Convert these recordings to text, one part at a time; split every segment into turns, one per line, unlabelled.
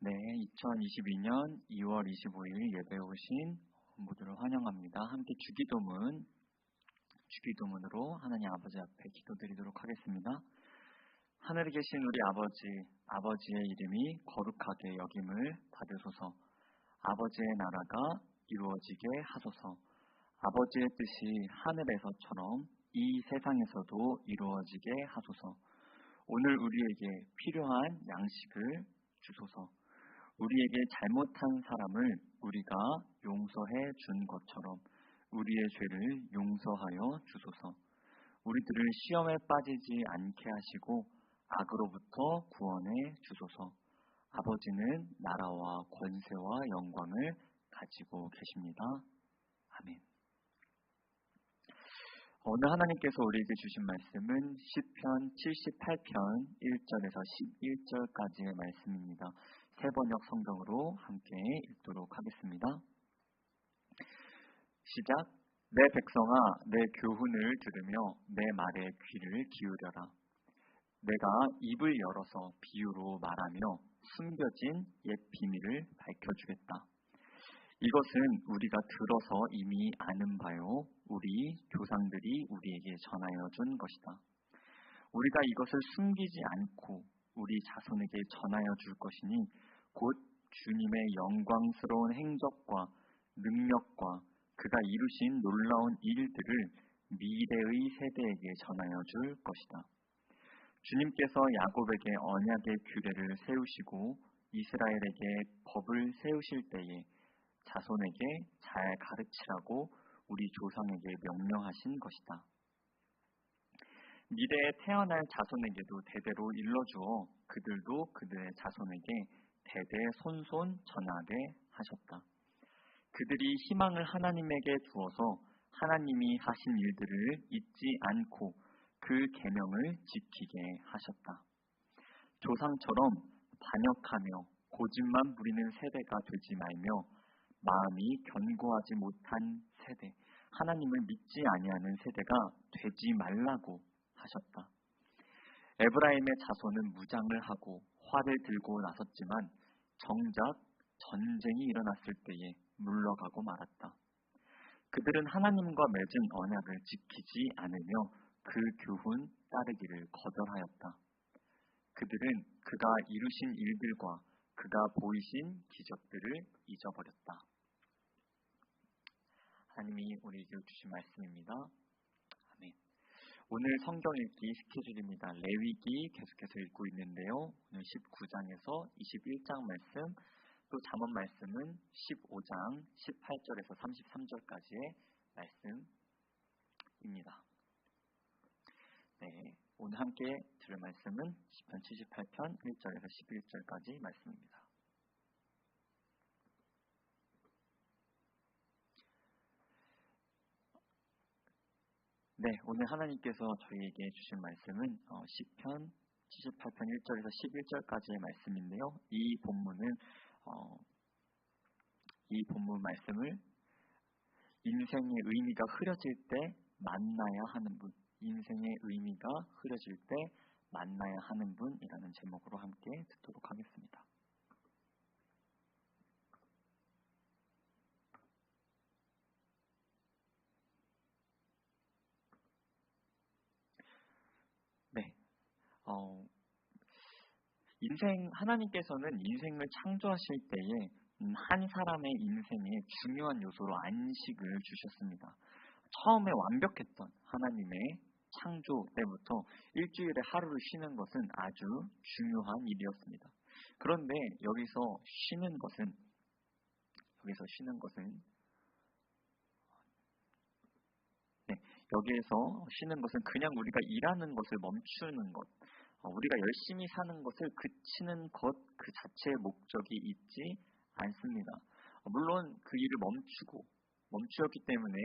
네, 2022년 2월 25일 예배 오신 모두를 환영합니다. 함께 주기도문, 주기도문으로 하나님 아버지 앞에 기도드리도록 하겠습니다. 하늘에 계신 우리 아버지, 아버지의 이름이 거룩하게 여김을 받으소서. 아버지의 나라가 이루어지게 하소서. 아버지의 뜻이 하늘에서처럼 이 세상에서도 이루어지게 하소서. 오늘 우리에게 필요한 양식을 주소서. 우리에게 잘못한 사람을 우리가 용서해 준 것처럼 우리의 죄를 용서하여 주소서. 우리들을 시험에 빠지지 않게 하시고 악으로부터 구원해 주소서. 아버지는 나라와 권세와 영광을 가지고 계십니다. 아멘. 오늘 하나님께서 우리에게 주신 말씀은 시편 78편 1절에서 11절까지의 말씀입니다. 세 번역 성경으로 함께 읽도록 하겠습니다. 시작. 내 백성아, 내 교훈을 들으며 내 말에 귀를 기울여라. 내가 입을 열어서 비유로 말하며 숨겨진 옛 비밀을 밝혀주겠다. 이것은 우리가 들어서 이미 아는 바요. 우리 조상들이 우리에게 전하여 준 것이다. 우리가 이것을 숨기지 않고 우리 자손에게 전하여 줄 것이니 곧 주님의 영광스러운 행적과 능력과 그가 이루신 놀라운 일들을 미래의 세대에게 전하여 줄 것이다. 주님께서 야곱에게 언약의 규례를 세우시고 이스라엘에게 법을 세우실 때에 자손에게 잘 가르치라고 우리 조상에게 명령하신 것이다. 미래에 태어날 자손에게도 대대로 일러주어 그들도 그들의 자손에게 대대 손손 전하게 하셨다. 그들이 희망을 하나님에게 두어서 하나님이 하신 일들을 잊지 않고 그 계명을 지키게 하셨다. 조상처럼 반역하며 고집만 부리는 세대가 되지 말며 마음이 견고하지 못한 세대, 하나님을 믿지 아니하는 세대가 되지 말라고 하셨다. 에브라임의 자손은 무장을 하고 활을 들고 나섰지만 정작 전쟁이 일어났을 때에 물러가고 말았다. 그들은 하나님과 맺은 언약을 지키지 않으며 그 교훈 따르기를 거절하였다. 그들은 그가 이루신 일들과 그가 보이신 기적들을 잊어버렸다. 하나님이 우리에게 주신 말씀입니다. 오늘 성경 읽기 스케줄입니다. 레위기 계속해서 읽고 있는데요. 오늘 19장에서 21장 말씀, 또 잠언 말씀은 15장 18절에서 33절까지의 말씀입니다. 네, 오늘 함께 들을 말씀은 10편 78편 1절에서 11절까지 말씀입니다. 네, 오늘 하나님께서 저희에게 주신 말씀은 어, 10편 78편 1절에서 11절까지의 말씀인데요. 이 본문은 어, 이 본문 말씀을 인생의 의미가 흐려질 때 만나야 하는 분, 인생의 의미가 흐려질 때 만나야 하는 분이라는 제목으로 함께 듣도록 하겠습니다. 어, 인생 하나님께서는 인생을 창조하실 때에 음, 한 사람의 인생에 중요한 요소로 안식을 주셨습니다. 처음에 완벽했던 하나님의 창조 때부터 일주일에 하루를 쉬는 것은 아주 중요한 일이었습니다. 그런데 여기서 쉬는 것은 여기서 쉬는 것은 네, 여기에서 쉬는 것은 그냥 우리가 일하는 것을 멈추는 것, 어, 우리가 열심히 사는 것을 그치는 것 그 자체의 목적이 있지 않습니다. 어, 물론 그 일을 멈추고 멈추었기 때문에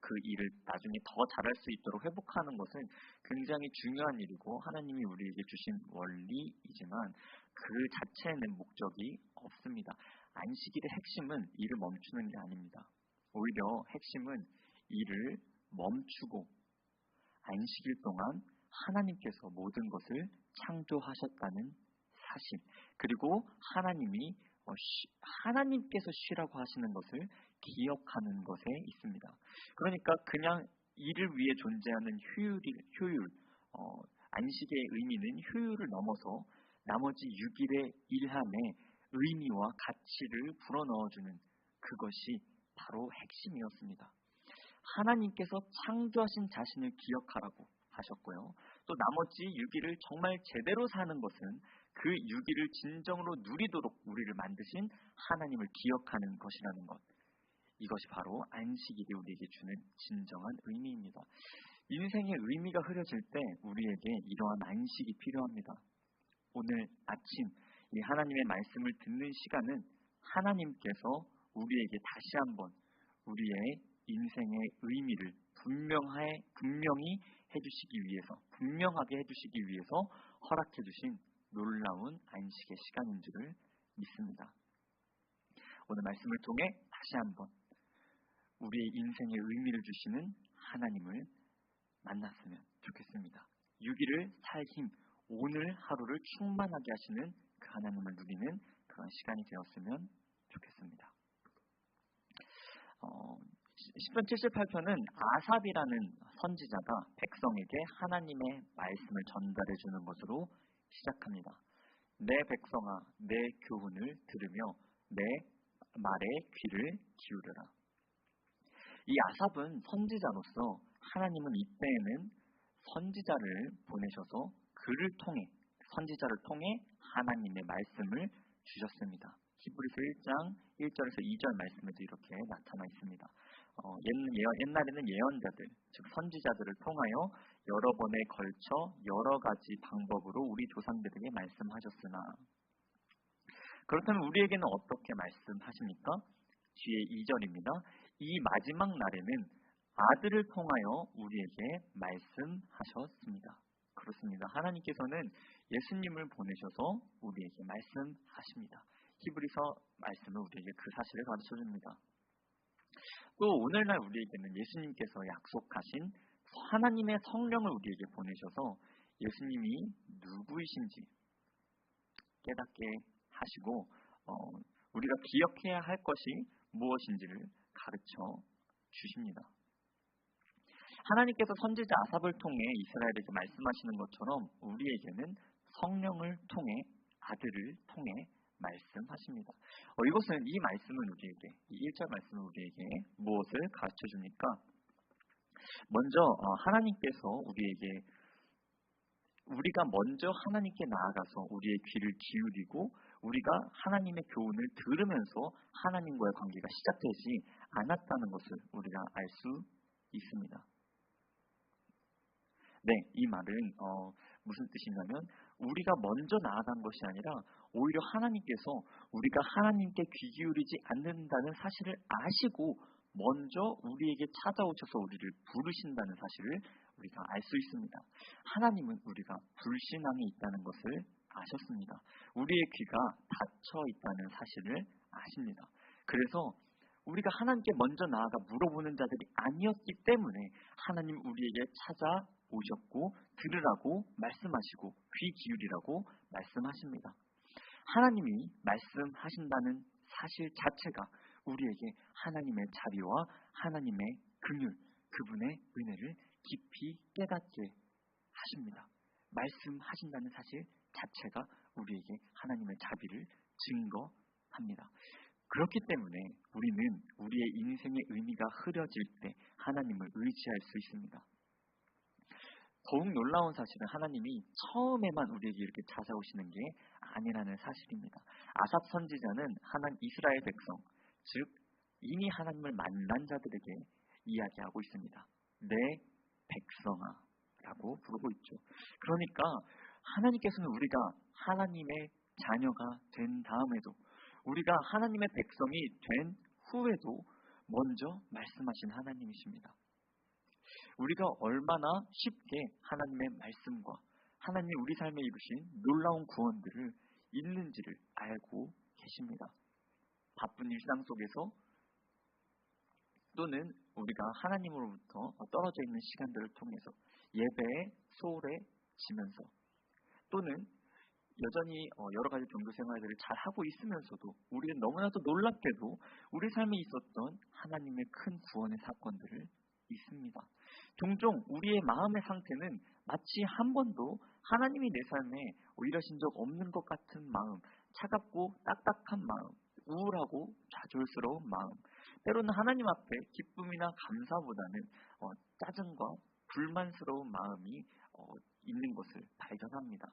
그 일을 나중에 더 잘할 수 있도록 회복하는 것은 굉장히 중요한 일이고 하나님이 우리에게 주신 원리이지만 그 자체에는 목적이 없습니다. 안식일의 핵심은 일을 멈추는 게 아닙니다. 오히려 핵심은 일을 멈추고 안식일 동안 하나님께서 모든 것을 창조하셨다는 사실 그리고 하나님이 어, 쉬, 하나님께서 쉬라고 하시는 것을 기억하는 것에 있습니다. 그러니까 그냥 일을 위해 존재하는 효율, 효율 어, 안식의 의미는 효율을 넘어서 나머지 6일의 일함에 의미와 가치를 불어넣어주는 그것이 바로 핵심이었습니다. 하나님께서 창조하신 자신을 기억하라고 하셨고요. 또 나머지 6일을 정말 제대로 사는 것은 그 6일을 진정으로 누리도록 우리를 만드신 하나님을 기억하는 것이라는 것. 이것이 바로 안식일이 우리에게 주는 진정한 의미입니다. 인생의 의미가 흐려질 때 우리에게 이러한 안식이 필요합니다. 오늘 아침 이 하나님의 말씀을 듣는 시간은 하나님께서 우리에게 다시 한번 우리의 인생의 의미를 분명해, 분명히 해주시기 위해서, 분명하게 해주시기 위해서 허락해 주신 놀라운 안식의 시간인 줄을 믿습니다. 오늘 말씀을 통해 다시 한번 우리의 인생의 의미를 주시는 하나님을 만났으면 좋겠습니다. 6일을 살 힘, 오늘 하루를 충만하게 하시는 그 하나님을 누리는 그런 시간이 되었으면 좋겠습니다. 어, 10편 78편은 아삽이라는 선지자가 백성에게 하나님의 말씀을 전달해 주는 것으로 시작합니다. 내 백성아, 내 교훈을 들으며 내 말에 귀를 기울여라. 이 아삽은 선지자로서 하나님은 이때에는 선지자를 보내셔서 그를 통해 선지자를 통해 하나님의 말씀을 주셨습니다. 히브리서 1장 1절에서 2절 말씀에도 이렇게 나타나 있습니다. 어, 옛날에는 예언자들, 즉 선지자들을 통하여 여러 번에 걸쳐 여러 가지 방법으로 우리 조상들에게 말씀하셨으나 그렇다면 우리에게는 어떻게 말씀하십니까? 뒤에 2절입니다. 이 마지막 날에는 아들을 통하여 우리에게 말씀하셨습니다. 그렇습니다. 하나님께서는 예수님을 보내셔서 우리에게 말씀하십니다. 히브리서 말씀은 우리에게 그 사실을 가르쳐 줍니다. 또 오늘날 우리에게는 예수님께서 약속하신 하나님의 성령을 우리에게 보내셔서 예수님이 누구이신지 깨닫게 하시고 어, 우리가 기억해야 할 것이 무엇인지를 가르쳐 주십니다. 하나님께서 선지자 아삽을 통해 이스라엘에게 말씀하시는 것처럼 우리에게는 성령을 통해 아들을 통해 말씀하십니다. 어, 이것은 이 말씀은 우리에게 이 1절 말씀은 우리에게 무엇을 가르쳐 줍니까? 먼저 어, 하나님께서 우리에게 우리가 먼저 하나님께 나아가서 우리의 귀를 기울이고 우리가 하나님의 교훈을 들으면서 하나님과의 관계가 시작되지 않았다는 것을 우리가 알 수 있습니다. 네, 이 말은 어, 무슨 뜻이냐면 우리가 먼저 나아간 것이 아니라 오히려 하나님께서 우리가 하나님께 귀 기울이지 않는다는 사실을 아시고 먼저 우리에게 찾아오셔서 우리를 부르신다는 사실을 우리가 알 수 있습니다. 하나님은 우리가 불신앙이 있다는 것을 아셨습니다. 우리의 귀가 닫혀 있다는 사실을 아십니다. 그래서 우리가 하나님께 먼저 나아가 물어보는 자들이 아니었기 때문에 하나님 우리에게 찾아오셨고 들으라고 말씀하시고 귀 기울이라고 말씀하십니다. 하나님이 말씀하신다는 사실 자체가 우리에게 하나님의 자비와 하나님의 긍휼, 그분의 은혜를 깊이 깨닫게 하십니다. 말씀하신다는 사실 자체가 우리에게 하나님의 자비를 증거합니다. 그렇기 때문에 우리는 우리의 인생의 의미가 흐려질 때 하나님을 의지할 수 있습니다. 더욱 놀라운 사실은 하나님이 처음에만 우리에게 이렇게 찾아오시는 게 아니라는 사실입니다. 아삽 선지자는 하나님 이스라엘 백성, 즉 이미 하나님을 만난 자들에게 이야기하고 있습니다. 내 백성아라고 부르고 있죠. 그러니까 하나님께서는 우리가 하나님의 자녀가 된 다음에도 우리가 하나님의 백성이 된 후에도 먼저 말씀하신 하나님이십니다. 우리가 얼마나 쉽게 하나님의 말씀과 하나님이 우리 삶에 이루신 놀라운 구원들을 읽는지를 알고 계십니다. 바쁜 일상 속에서 또는 우리가 하나님으로부터 떨어져 있는 시간들을 통해서 예배에 소홀해지면서 또는 여전히 어, 여러 가지 종교 생활들을 잘 하고 있으면서도 우리는 너무나도 놀랍게도 우리 삶에 있었던 하나님의 큰 구원의 사건들을 있습니다. 종종 우리의 마음의 상태는 마치 한 번도 하나님이 내 삶에 이러신 적 없는 것 같은 마음, 차갑고 딱딱한 마음, 우울하고 좌절스러운 마음, 때로는 하나님 앞에 기쁨이나 감사보다는 어, 짜증과 불만스러운 마음이 어, 있는 것을 발견합니다.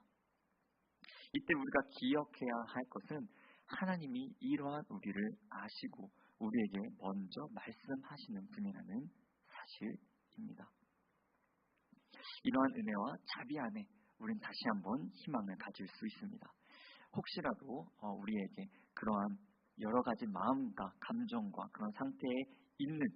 이때 우리가 기억해야 할 것은 하나님이 이러한 우리를 아시고 우리에게 먼저 말씀하시는 분이라는 사실 입니다. 이러한 은혜와 자비 안에 우리는 다시 한번 희망을 가질 수 있습니다. 혹시라도 어, 우리에게 그러한 여러 가지 마음과 감정과 그런 상태에 있는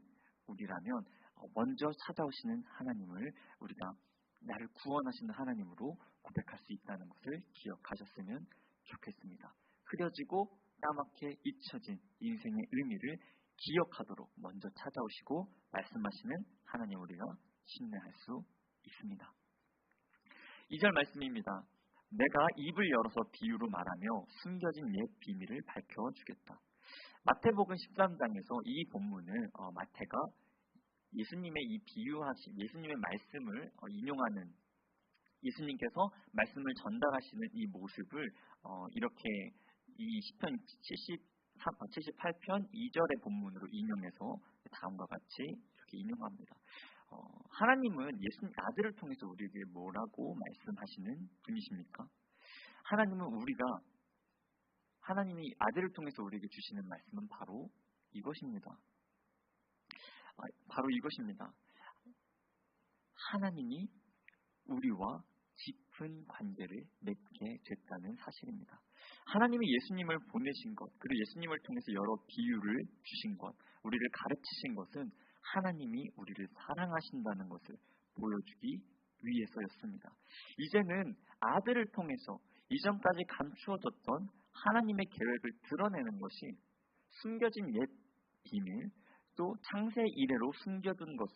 우리라면 어, 먼저 찾아오시는 하나님을 우리가 나를 구원하시는 하나님으로 고백할 수 있다는 것을 기억하셨으면 좋겠습니다. 흐려지고 까맣게 잊혀진 인생의 의미를 기억하도록 먼저 찾아오시고 말씀하시는 하나님 우리가 신뢰할 수 있습니다. 2절 말씀입니다. 내가 입을 열어서 비유로 말하며 숨겨진 옛 비밀을 밝혀주겠다. 마태복음 13장에서 이 본문을 어, 마태가 예수님의 이 비유하신 예수님의 말씀을 어, 인용하는 예수님께서 말씀을 전달하시는 이 모습을 어, 이렇게 이 시편 78편 2절의 본문으로 인용해서 다음과 같이 이렇게 인용합니다. 어, 하나님은 예수님 아들을 통해서 우리에게 뭐라고 말씀하시는 분이십니까? 하나님은 우리가 하나님이 아들을 통해서 우리에게 주시는 말씀은 바로 이것입니다. 아, 바로 이것입니다. 하나님이 우리와 깊은 관계를 맺게 됐다는 사실입니다. 하나님이 예수님을 보내신 것, 그리고 예수님을 통해서 여러 비유를 주신 것, 우리를 가르치신 것은 하나님이 우리를 사랑하신다는 것을 보여주기 위해서였습니다. 이제는 아들을 통해서 이전까지 감추어졌던 하나님의 계획을 드러내는 것이 숨겨진 옛 비밀, 또 창세 이래로 숨겨둔 것,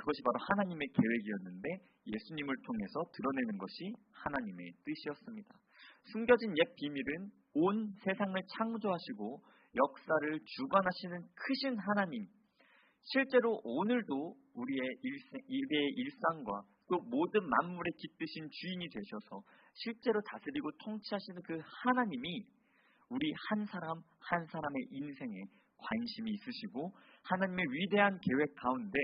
그것이 바로 하나님의 계획이었는데 예수님을 통해서 드러내는 것이 하나님의 뜻이었습니다. 숨겨진 옛 비밀은 온 세상을 창조하시고 역사를 주관하시는 크신 하나님, 실제로 오늘도 우리의 일생, 우리의 일상과 또 모든 만물의 깃드신 주인이 되셔서 실제로 다스리고 통치하시는 그 하나님이 우리 한 사람 한 사람의 인생에 관심이 있으시고 하나님의 위대한 계획 가운데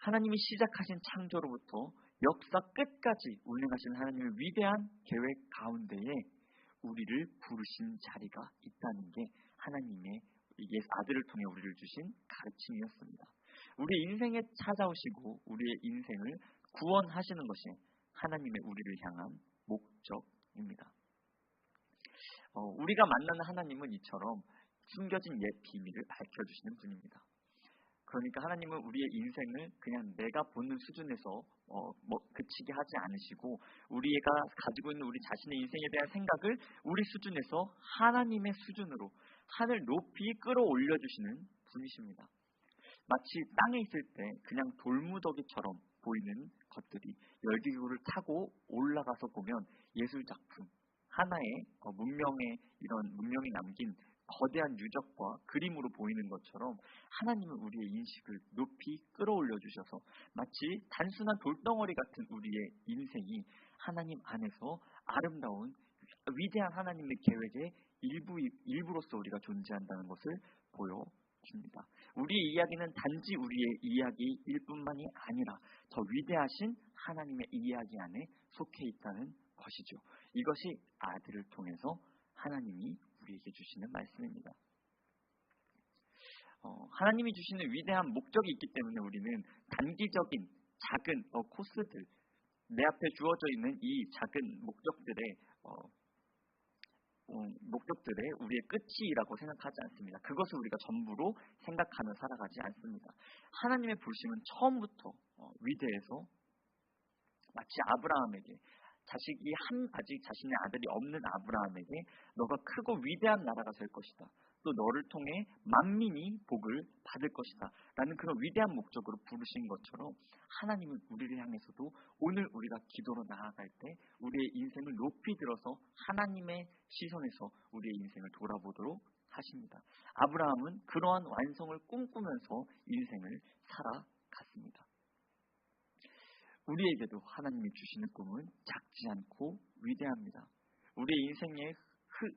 하나님이 시작하신 창조로부터 역사 끝까지 운행하시는 하나님의 위대한 계획 가운데에 우리를 부르신 자리가 있다는 게 하나님의 예수 아들을 통해 우리를 주신 가르침이었습니다. 우리 인생에 찾아오시고 우리의 인생을 구원하시는 것이 하나님의 우리를 향한 목적입니다. 어, 우리가 만나는 하나님은 이처럼 숨겨진 옛 비밀을 밝혀주시는 분입니다. 그러니까 하나님은 우리의 인생을 그냥 내가 보는 수준에서 어, 뭐 그치게 하지 않으시고 우리가 가지고 있는 우리 자신의 인생에 대한 생각을 우리 수준에서 하나님의 수준으로 하늘 높이 끌어올려 주시는 분이십니다. 마치 땅에 있을 때 그냥 돌무더기처럼 보이는 것들이 열기구를 타고 올라가서 보면 예술 작품 하나의 어, 문명의 이런 문명이 남긴 거대한 유적과 그림으로 보이는 것처럼 하나님은 우리의 인식을 높이 끌어올려 주셔서 마치 단순한 돌덩어리 같은 우리의 인생이 하나님 안에서 아름다운 위대한 하나님의 계획의 일부 일부로서 우리가 존재한다는 것을 보여 줍니다. 우리의 이야기는 단지 우리의 이야기일 뿐만이 아니라 더 위대하신 하나님의 이야기 안에 속해 있다는 것이죠. 이것이 아들을 통해서 하나님이 우리에게 주시는 말씀입니다. 어, 하나님이 주시는 위대한 목적이 있기 때문에 우리는 단기적인 작은 어, 코스들 내 앞에 주어져 있는 이 작은 목적들의 어, 음, 목적들의 우리의 끝이라고 생각하지 않습니다. 그것을 우리가 전부로 생각하며 살아가지 않습니다. 하나님의 부르심은 처음부터 어, 위대해서 마치 아브라함에게 자식이 한 아직 자신의 아들이 없는 아브라함에게 너가 크고 위대한 나라가 될 것이다. 또 너를 통해 만민이 복을 받을 것이다. 라는 그런 위대한 목적으로 부르신 것처럼 하나님은 우리를 향해서도 오늘 우리가 기도로 나아갈 때 우리의 인생을 높이 들어서 하나님의 시선에서 우리의 인생을 돌아보도록 하십니다. 아브라함은 그러한 완성을 꿈꾸면서 인생을 살아갔습니다. 우리에게도 하나님이 주시는 꿈은 작지 않고 위대합니다. 우리의 인생의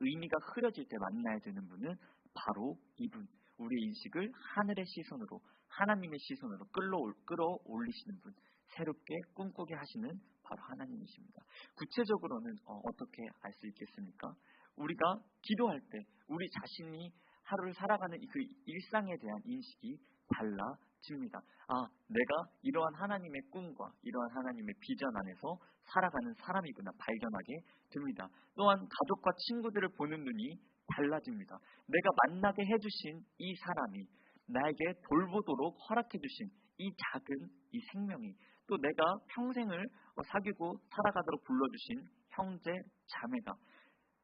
의미가 흐려질 때 만나야 되는 분은 바로 이분. 우리의 인식을 하늘의 시선으로, 하나님의 시선으로 끌어올, 끌어올리시는 분, 새롭게 꿈꾸게 하시는 바로 하나님이십니다. 구체적으로는 어, 떻게 알 수 있겠습니까? 우리가 기도할 때 우리 자신이 하루를 살아가는 그 일상에 대한 인식이 달라 집니다. 아, 내가 이러한 하나님의 꿈과 이러한 하나님의 비전 안에서 살아가는 사람이구나 발견하게 됩니다. 또한 가족과 친구들을 보는 눈이 달라집니다. 내가 만나게 해주신 이 사람이 나에게 돌보도록 허락해주신 이 작은 이 생명이 또 내가 평생을 사귀고 살아가도록 불러주신 형제 자매가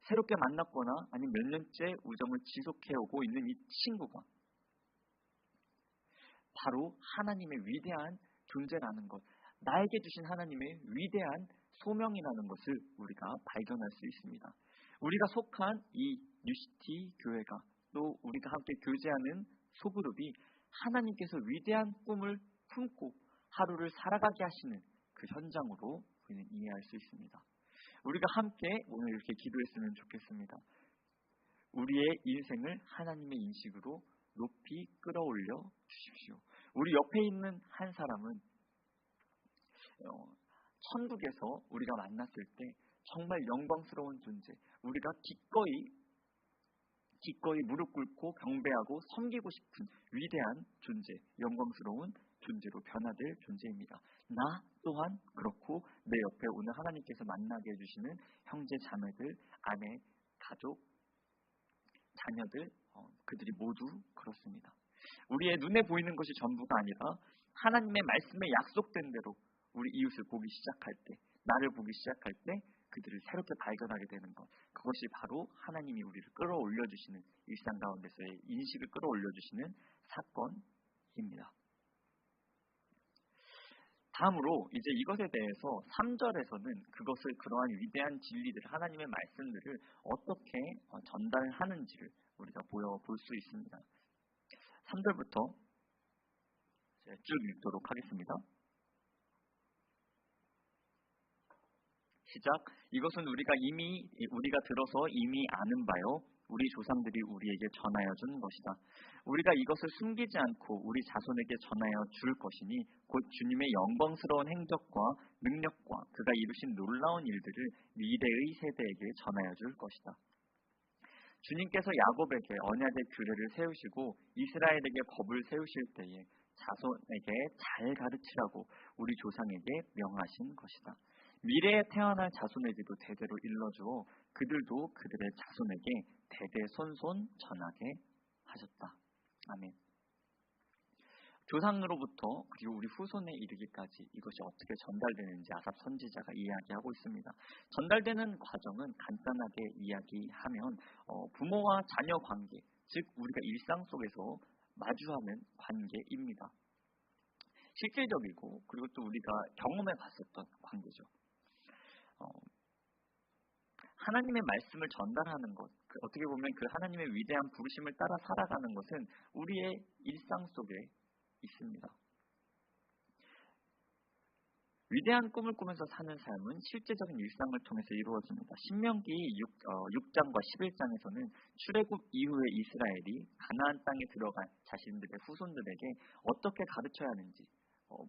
새롭게 만났거나 아니면 몇 년째 우정을 지속해오고 있는 이 친구가 바로 하나님의 위대한 존재라는 것, 나에게 주신 하나님의 위대한 소명이라는 것을 우리가 발견할 수 있습니다. 우리가 속한 이 뉴시티 교회가 또 우리가 함께 교제하는 소그룹이 하나님께서 위대한 꿈을 품고 하루를 살아가게 하시는 그 현장으로 우리는 이해할 수 있습니다. 우리가 함께 오늘 이렇게 기도했으면 좋겠습니다. 우리의 인생을 하나님의 인식으로 높이 끌어올려 주십시오. 우리 옆에 있는 한 사람은 어, 천국에서 우리가 만났을 때 정말 영광스러운 존재, 우리가 기꺼이 기꺼이 무릎 꿇고 경배하고 섬기고 싶은 위대한 존재, 영광스러운 존재로 변화될 존재입니다. 나 또한 그렇고 내 옆에 오늘 하나님께서 만나게 해주시는 형제 자매들, 아내, 가족, 자녀들, 어, 그들이 모두 그렇습니다. 우리의 눈에 보이는 것이 전부가 아니라 하나님의 말씀에 약속된 대로 우리 이웃을 보기 시작할 때, 나를 보기 시작할 때 그들을 새롭게 발견하게 되는 것. 그것이 바로 하나님이 우리를 끌어올려 주시는 일상 가운데서의 인식을 끌어올려 주시는 사건입니다. 다음으로 이제 이것에 대해서 3절에서는 그것을 그러한 위대한 진리들, 하나님의 말씀들을 어떻게 어, 전달하는지를 우리가 보여 볼 수 있습니다. 3절부터 쭉 읽도록 하겠습니다. 시작. 이것은 우리가 이미 우리가 들어서 이미 아는 바요. 우리 조상들이 우리에게 전하여 준 것이다. 우리가 이것을 숨기지 않고 우리 자손에게 전하여 줄 것이니 곧 주님의 영광스러운 행적과 능력과 그가 이루신 놀라운 일들을 미래의 세대에게 전하여 줄 것이다. 주님께서 야곱에게 언약의 규례를 세우시고 이스라엘에게 법을 세우실 때에 자손에게 잘 가르치라고 우리 조상에게 명하신 것이다. 미래에 태어날 자손에게도 대대로 일러주어 그들도 그들의 자손에게 대대손손 전하게 하셨다. 아멘. 조상으로부터 그리고 우리 후손에 이르기까지 이것이 어떻게 전달되는지 아삽 선지자가 이야기하고 있습니다. 전달되는 과정은 간단하게 이야기하면 어, 부모와 자녀 관계, 즉 우리가 일상 속에서 마주하는 관계입니다. 실질적이고 그리고 또 우리가 경험해 봤었던 관계죠. 어, 하나님의 말씀을 전달하는 것, 그 어떻게 보면 그 하나님의 위대한 부르심을 따라 살아가는 것은 우리의 일상 속에 있습니다. 위대한 꿈을 꾸면서 사는 삶은 실제적인 일상을 통해서 이루어집니다. 신명기 6, 어, 6장과 11장에서는 출애굽 이후에 이스라엘이 가나안 땅에 들어간 자신들의 후손들에게 어떻게 가르쳐야 하는지, 어,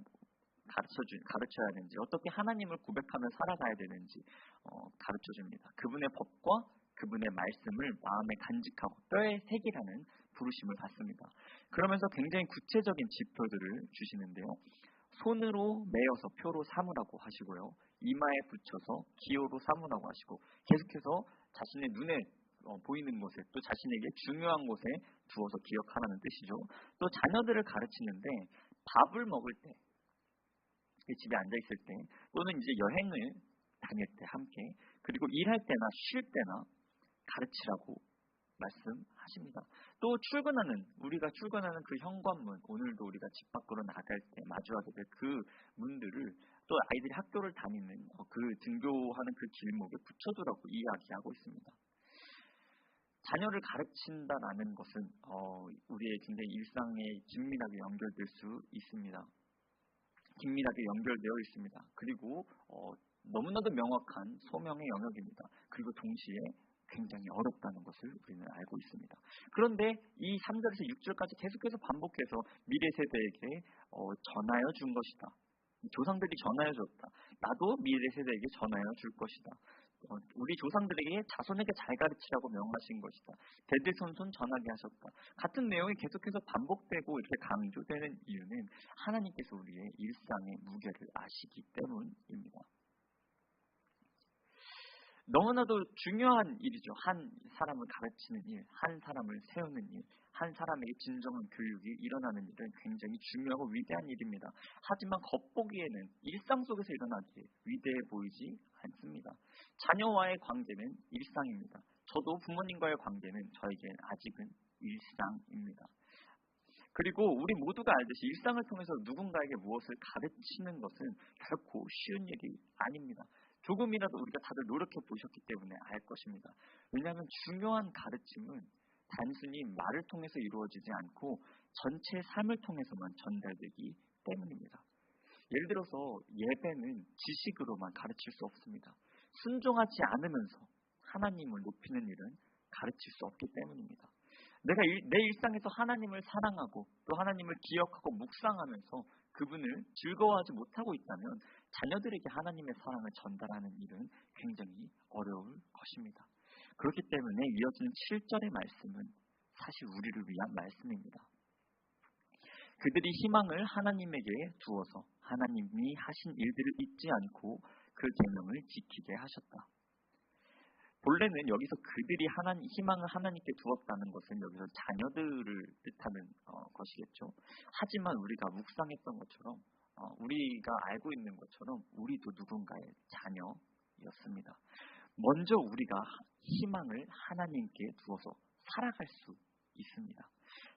가르쳐 주, 가르쳐야 하는지, 어떻게 하나님을 고백하며 살아가야 되는지 어, 가르쳐 줍니다. 그분의 법과 그분의 말씀을 마음에 간직하고 뼈에 새기라는 부르심을 받습니다. 그러면서 굉장히 구체적인 지표들을 주시는데요. 손으로 매어서 표로 삼으라고 하시고요. 이마에 붙여서 기호로 삼으라고 하시고 계속해서 자신의 눈에 어, 보이는 곳에 또 자신에게 중요한 곳에 두어서 기억하라는 뜻이죠. 또 자녀들을 가르치는데 밥을 먹을 때 집에 앉아 있을 때 또는 이제 여행을 다닐 때 함께 그리고 일할 때나 쉴 때나 가르치라고 말씀하십니다. 또 출근하는 우리가 출근하는 그 현관문 오늘도 우리가 집 밖으로 나갈 때 마주하게 될 그 문들을 또 아이들이 학교를 다니는 어, 그 등교하는 그 길목에 붙여두라고 이야기하고 있습니다. 자녀를 가르친다라는 것은 어, 우리의 굉장히 일상에 긴밀하게 연결될 수 있습니다. 긴밀하게 연결되어 있습니다. 그리고 어, 너무나도 명확한 소명의 영역입니다. 그리고 동시에 굉장히 어렵다는 것을 우리는 알고 있습니다. 그런데 이 3절에서 6절까지 계속해서 반복해서 미래 세대에게 어, 전하여 준 것이다. 조상들이 전하여 줬다. 나도 미래 세대에게 전하여 줄 것이다. 어, 우리 조상들에게 자손에게 잘 가르치라고 명하신 것이다. 대대손손 전하게 하셨다. 같은 내용이 계속해서 반복되고 이렇게 강조되는 이유는 하나님께서 우리의 일상의 무게를 아시기 때문입니다. 너무나도 중요한 일이죠. 한 사람을 가르치는 일, 한 사람을 세우는 일, 한 사람에게 진정한 교육이 일어나는 일은 굉장히 중요하고 위대한 일입니다. 하지만 겉보기에는 일상 속에서 일어나기에 위대해 보이지 않습니다. 자녀와의 관계는 일상입니다. 저도 부모님과의 관계는 저에게 아직은 일상입니다. 그리고 우리 모두가 알듯이 일상을 통해서 누군가에게 무엇을 가르치는 것은 결코 쉬운 일이 아닙니다. 조금이라도 우리가 다들 노력해 보셨기 때문에 알 것입니다. 왜냐하면 중요한 가르침은 단순히 말을 통해서 이루어지지 않고 전체 삶을 통해서만 전달되기 때문입니다. 예를 들어서 예배는 지식으로만 가르칠 수 없습니다. 순종하지 않으면서 하나님을 높이는 일은 가르칠 수 없기 때문입니다. 내가 일, 내 일상에서 하나님을 사랑하고 또 하나님을 기억하고 묵상하면서 그분을 즐거워하지 못하고 있다면 자녀들에게 하나님의 사랑을 전달하는 일은 굉장히 어려울 것입니다. 그렇기 때문에 이어지는 7절의 말씀은 사실 우리를 위한 말씀입니다. 그들이 희망을 하나님에게 두어서 하나님이 하신 일들을 잊지 않고 그 계명을 지키게 하셨다. 본래는 여기서 그들이 하나님, 희망을 하나님께 두었다는 것은 여기서 자녀들을 뜻하는 어, 것이겠죠. 하지만 우리가 묵상했던 것처럼 어, 우리가 알고 있는 것처럼 우리도 누군가의 자녀였습니다. 먼저 우리가 희망을 하나님께 두어서 살아갈 수 있습니다.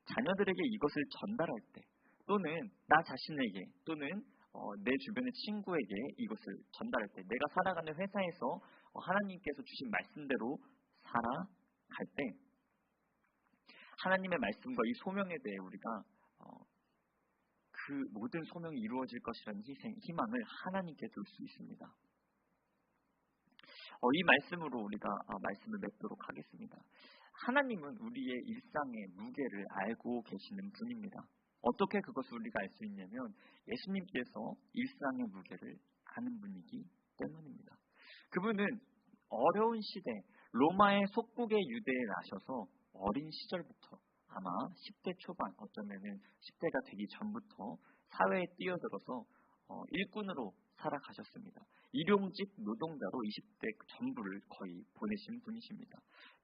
자녀들에게 이것을 전달할 때 또는 나 자신에게 또는 어, 내 주변의 친구에게 이것을 전달할 때 내가 살아가는 회사에서 어, 하나님께서 주신 말씀대로 살아갈 때 하나님의 말씀과 이 소명에 대해 우리가 어, 그 모든 소명이 이루어질 것이라는 희생, 희망을 하나님께 둘 수 있습니다. 어, 이 말씀으로 우리가 어, 말씀을 맺도록 하겠습니다. 하나님은 우리의 일상의 무게를 알고 계시는 분입니다. 어떻게 그것을 우리가 알 수 있냐면 예수님께서 일상의 무게를 아는 분이기 때문입니다. 그분은 어려운 시대 로마의 속국의 유대에 나셔서 어린 시절부터 아마 10대 초반 어쩌면은 10대가 되기 전부터 사회에 뛰어들어서 어, 일꾼으로 살아가셨습니다. 일용직 노동자로 20대 전부를 거의 보내신 분이십니다.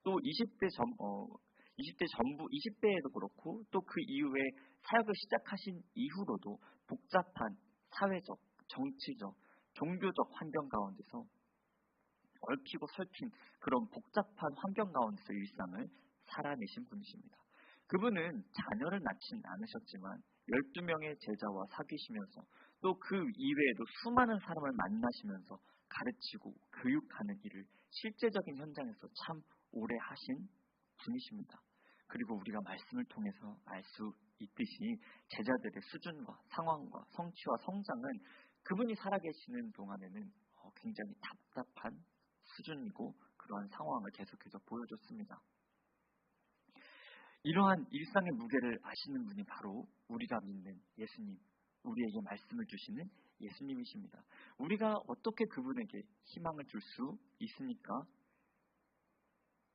또 20대 전 어, 20대 전부 20대에도 그렇고 또 그 이후에 사역을 시작하신 이후로도 복잡한 사회적, 정치적, 종교적 환경 가운데서 얽히고 설킨 그런 복잡한 환경 가운데서 일상을 살아내신 분이십니다. 그분은 자녀를 낳진 않으셨지만 12명의 제자와 사귀시면서 또 그 이외에도 수많은 사람을 만나시면서 가르치고 교육하는 일을 실제적인 현장에서 참 오래 하신 분이십니다. 그리고 우리가 말씀을 통해서 알 수 있듯이 제자들의 수준과 상황과 성취와 성장은 그분이 살아계시는 동안에는 어, 굉장히 답답한 수준이고 그러한 상황을 계속해서 보여줬습니다. 이러한 일상의 무게를 아시는 분이 바로 우리가 믿는 예수님, 우리에게 말씀을 주시는 예수님이십니다. 우리가 어떻게 그분에게 희망을 줄 수 있습니까?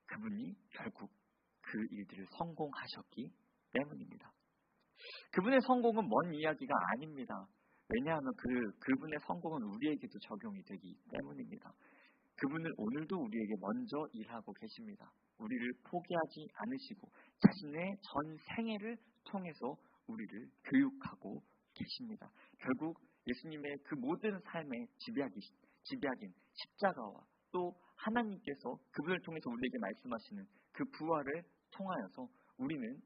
그분이 결국 그 일들을 성공하셨기 때문입니다. 그분의 성공은 먼 이야기가 아닙니다. 왜냐하면 그, 그분의 성공은 우리에게도 적용이 되기 때문입니다. 그분은 오늘도 우리에게 먼저 일하고 계십니다. 우리를 포기하지 않으시고 자신의 전 생애를 통해서 우리를 교육하고 계십니다. 결국 예수님의 그 모든 삶의 지배하기, 지배하긴 십자가와 또 하나님께서 그분을 통해서 우리에게 말씀하시는 그 부활을 통하여서 우리는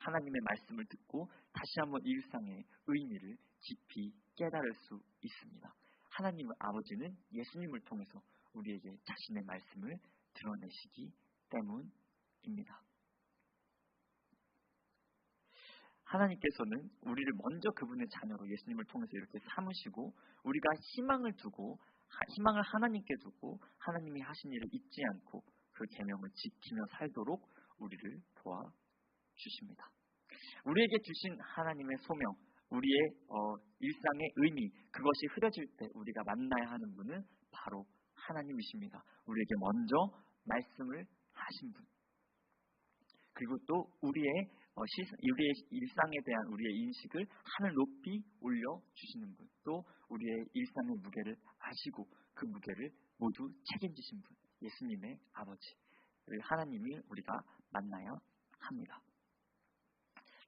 하나님의 말씀을 듣고 다시 한번 일상의 의미를 깊이 깨달을 수 있습니다. 하나님 아버지는 예수님을 통해서 우리에게 자신의 말씀을 드러내시기 때문입니다. 하나님께서는 우리를 먼저 그분의 자녀로 예수님을 통해서 이렇게 삼으시고 우리가 희망을 두고 희망을 하나님께 두고 하나님이 하신 일을 잊지 않고 그 계명을 지키며 살도록 우리를 도와 주십니다. 우리에게 주신 하나님의 소명, 우리의 어, 일상의 의미, 그것이 흐려질 때 우리가 만나야 하는 분은 바로 하나님이십니다. 우리에게 먼저 말씀을 하신 분. 그리고 또 우리의 어, 시, 우리의 일상에 대한 우리의 인식을 하늘 높이 올려 주시는 분, 또 우리의 일상의 무게를 아시고 그 무게를 모두 책임지신 분, 예수님의 아버지, 하나님을 우리가 만나야 합니다.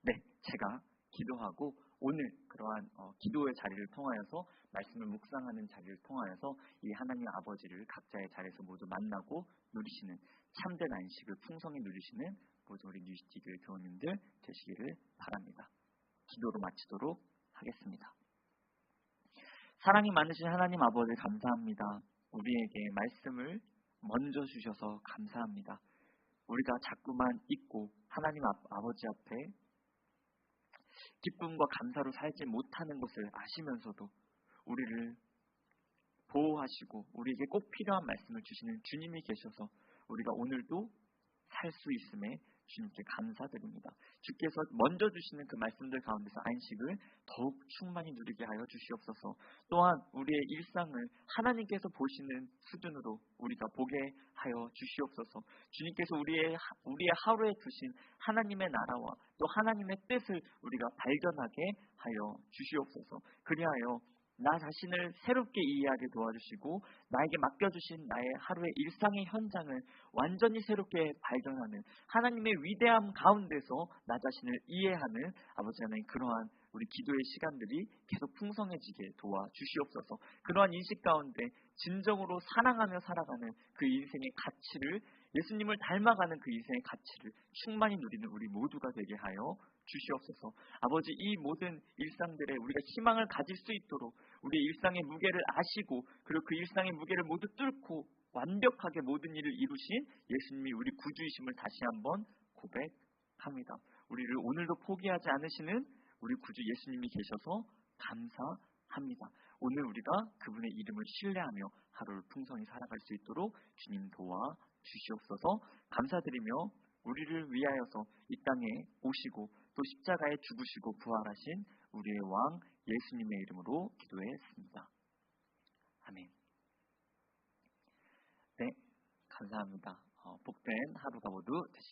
네, 제가 기도하고 오늘 그러한 어, 기도의 자리를 통하여서 말씀을 묵상하는 자리를 통하여서 이 하나님 아버지를 각자의 자리에서 모두 만나고 누리시는 참된 안식을 풍성히 누리시는 모든 우리 뉴시티 교회 교우님들 되시기를 바랍니다. 기도로 마치도록 하겠습니다. 사랑이 많으신 하나님 아버지 감사합니다. 우리에게 말씀을 먼저 주셔서 감사합니다. 우리가 자꾸만 잊고 하나님 아버지 앞에 기쁨과 감사로 살지 못하는 것을 아시면서도 우리를 보호하시고 우리에게 꼭 필요한 말씀을 주시는 주님이 계셔서 우리가 오늘도 살 수 있음에 주님께 감사드립니다. 주께서 먼저 주시는 그 말씀들 가운데서 안식을 더욱 충만히 누리게 하여 주시옵소서. 또한 우리의 일상을 하나님께서 보시는 수준으로 우리가 보게 하여 주시옵소서. 주님께서 우리의 우리의 하루에 두신 하나님의 나라와 또 하나님의 뜻을 우리가 발견하게 하여 주시옵소서. 그리하여 나 자신을 새롭게 이해하게 도와주시고 나에게 맡겨주신 나의 하루의 일상의 현장을 완전히 새롭게 발견하는 하나님의 위대함 가운데서 나 자신을 이해하는 아버지 하나님 그러한 우리 기도의 시간들이 계속 풍성해지게 도와주시옵소서. 그러한 인식 가운데 진정으로 사랑하며 살아가는 그 인생의 가치를 예수님을 닮아가는 그 인생의 가치를 충만히 누리는 우리 모두가 되게 하여 주시옵소서. 아버지 이 모든 일상들에 우리가 희망을 가질 수 있도록 우리 일상의 무게를 아시고 그리고 그 일상의 무게를 모두 뚫고 완벽하게 모든 일을 이루신 예수님이 우리 구주이심을 다시 한번 고백합니다. 우리를 오늘도 포기하지 않으시는 우리 구주 예수님이 계셔서 감사합니다. 오늘 우리가 그분의 이름을 신뢰하며 하루를 풍성히 살아갈 수 있도록 주님 도와 주시옵소서 감사드리며 우리를 위하여서 이 땅에 오시고 또 십자가에 죽으시고 부활하신 우리의 왕 예수님의 이름으로 기도했습니다. 아멘. 네, 감사합니다. 어, 복된 하루가 모두 되시길